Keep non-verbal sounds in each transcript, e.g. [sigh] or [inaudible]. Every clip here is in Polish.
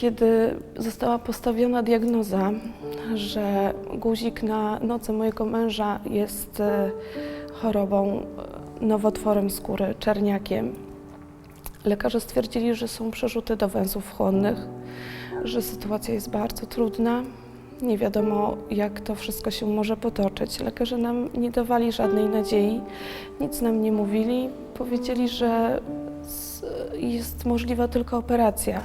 Kiedy została postawiona diagnoza, że guzik na noce mojego męża jest e, chorobą, e, nowotworem skóry, czerniakiem, lekarze stwierdzili, że są przerzuty do węzłów chłonnych, że sytuacja jest bardzo trudna. Nie wiadomo, jak to wszystko się może potoczyć. Lekarze nam nie dawali żadnej nadziei, nic nam nie mówili. Powiedzieli, że jest możliwa tylko operacja,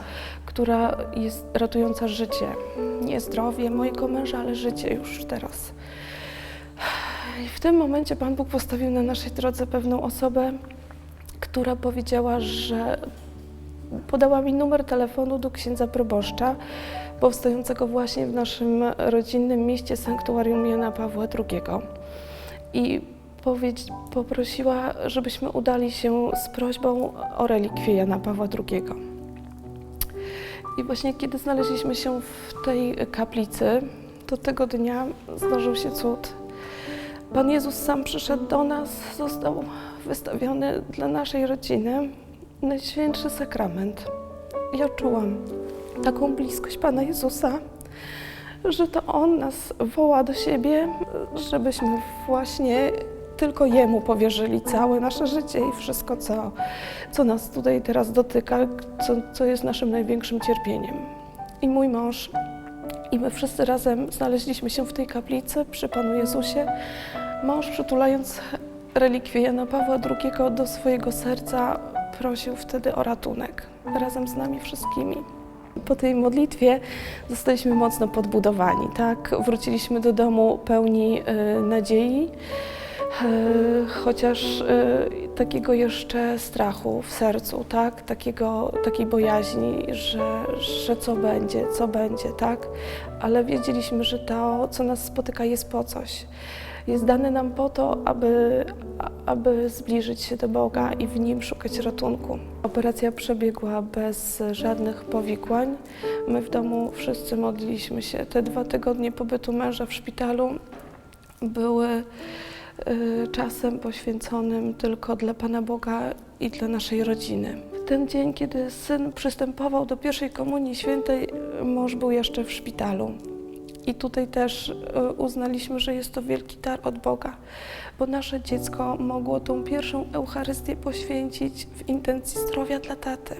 która jest ratująca życie. Nie zdrowie mojego męża, ale życie już teraz. I w tym momencie Pan Bóg postawił na naszej drodze pewną osobę, która powiedziała, że podała mi numer telefonu do księdza proboszcza, powstającego właśnie w naszym rodzinnym mieście Sanktuarium Jana Pawła II. I powiedz, poprosiła, żebyśmy udali się z prośbą o relikwie Jana Pawła II. I właśnie kiedy znaleźliśmy się w tej kaplicy, to tego dnia zdarzył się cud. Pan Jezus sam przyszedł do nas, został wystawiony dla naszej rodziny Najświętszy Sakrament. Ja czułam taką bliskość Pana Jezusa, że to On nas woła do siebie, żebyśmy właśnie tylko Jemu powierzyli całe nasze życie i wszystko, co, co nas tutaj teraz dotyka, co, co jest naszym największym cierpieniem. I mój mąż, i my wszyscy razem znaleźliśmy się w tej kaplicy przy Panu Jezusie. Mąż przytulając relikwię Jana Pawła II do swojego serca prosił wtedy o ratunek razem z nami wszystkimi. Po tej modlitwie zostaliśmy mocno podbudowani, tak? Wróciliśmy do domu pełni e, nadziei, chociaż e, takiego jeszcze strachu w sercu, tak? Takiego, takiej bojaźni, że, że co będzie, co będzie, tak? Ale wiedzieliśmy, że to, co nas spotyka, jest po coś jest dane nam po to, aby, aby zbliżyć się do Boga i w Nim szukać ratunku. Operacja przebiegła bez żadnych powikłań. My w domu wszyscy modliliśmy się. Te dwa tygodnie pobytu męża w szpitalu były czasem poświęconym tylko dla Pana Boga i dla naszej rodziny. W ten dzień, kiedy syn przystępował do pierwszej komunii świętej, mąż był jeszcze w szpitalu. I tutaj też y, uznaliśmy, że jest to wielki dar od Boga, bo nasze dziecko mogło tą pierwszą Eucharystię poświęcić w intencji zdrowia dla taty.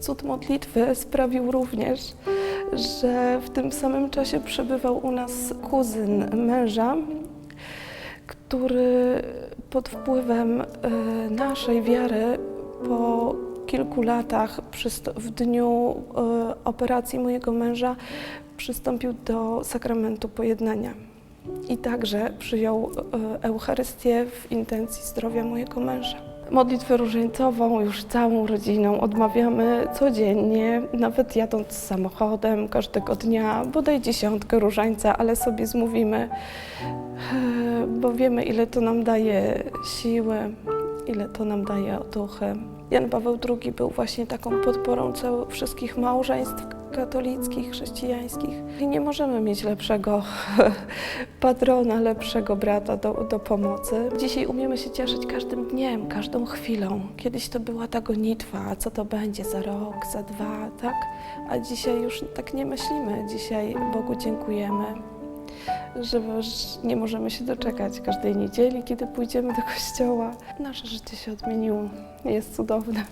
Cud modlitwy sprawił również, że w tym samym czasie przebywał u nas kuzyn męża, który pod wpływem y, naszej wiary po kilku latach w dniu y, operacji mojego męża przystąpił do sakramentu pojednania. I także przyjął e, Eucharystię w intencji zdrowia mojego męża. Modlitwę różańcową już całą rodziną odmawiamy codziennie, nawet jadąc samochodem każdego dnia, bodaj dziesiątkę różańca, ale sobie zmówimy, e, bo wiemy ile to nam daje siły, ile to nam daje otuchy. Jan Paweł II był właśnie taką podporą wszystkich małżeństw katolickich, chrześcijańskich. I nie możemy mieć lepszego [laughs] patrona, lepszego brata do, do pomocy. Dzisiaj umiemy się cieszyć każdym dniem, każdą chwilą. Kiedyś to była ta gonitwa, co to będzie za rok, za dwa, tak? A dzisiaj już tak nie myślimy. Dzisiaj Bogu dziękujemy, że nie możemy się doczekać każdej niedzieli, kiedy pójdziemy do kościoła. Nasze życie się odmieniło. Jest cudowne.